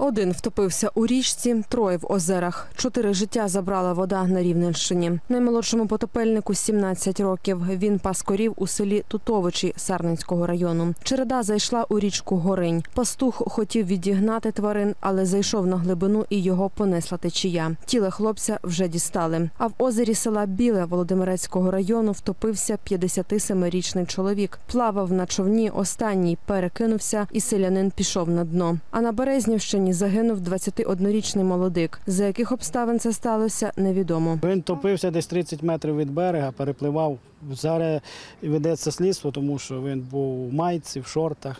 Один втопився у річці, троє в озерах. Чотири життя забрала вода на Рівненщині. Наймолодшому потопельнику 17 років. Він пас корів у селі Тутовичі Сарненського району. Череда зайшла у річку Горинь. Пастух хотів відігнати тварин, але зайшов на глибину і його понесла течія. Тіло хлопця вже дістали. А в озері села Біле Володимирецького району втопився 57-річний чоловік. Плавав на човні, останній перекинувся, і селянин пішов на дно. А на Березнівщині загинув 21-річний молодик. За яких обставин це сталося, невідомо. Він топився десь 30 метрів від берега, перепливав. Зараз ведеться слідство, тому що він був у майці, в шортах.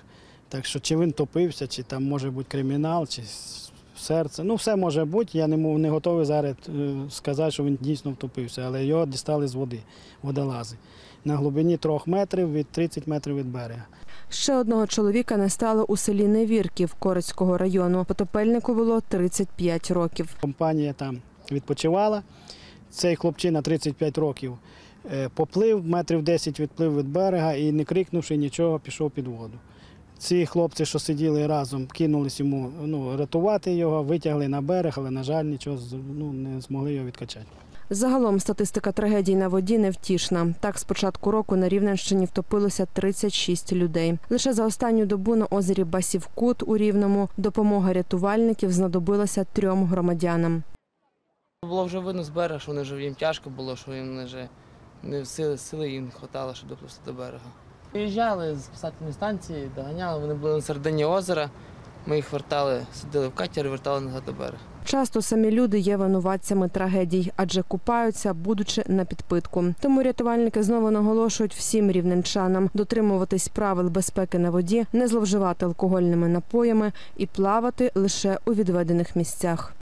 Так що чи він топився, чи там може бути кримінал, чи серце. Ну, все може бути. Я не, мов- не готовий зараз е, сказати, що він дійсно втопився, але його дістали з води, водолази. На глибині трьох метрів від 30 метрів від берега. Ще одного чоловіка не стало у селі Невірків Корицького району. Потопельнику було 35 років. Компанія там відпочивала. Цей хлопчина 35 років е, поплив, метрів 10 відплив від берега і, не крикнувши нічого, пішов під воду. Ці хлопці, що сиділи разом, кинулись йому ну, рятувати його, витягли на берег, але, на жаль, нічого ну, не змогли його відкачати. Загалом статистика трагедій на воді невтішна. Так, з початку року на Рівненщині втопилося 36 людей. Лише за останню добу на озері Басівкут у Рівному допомога рятувальників знадобилася трьом громадянам. Було вже видно з берега, що вони вже їм тяжко було, що їм вже не в сили, сили їм не вистачало, щоб доплисти до берега. Приїжджали з спасательної станції, доганяли, вони були на середині озера. Ми їх вертали, сиділи в катері, вертали назад до берега. Часто самі люди є винуватцями трагедій, адже купаються, будучи на підпитку. Тому рятувальники знову наголошують всім рівненчанам дотримуватись правил безпеки на воді, не зловживати алкогольними напоями і плавати лише у відведених місцях.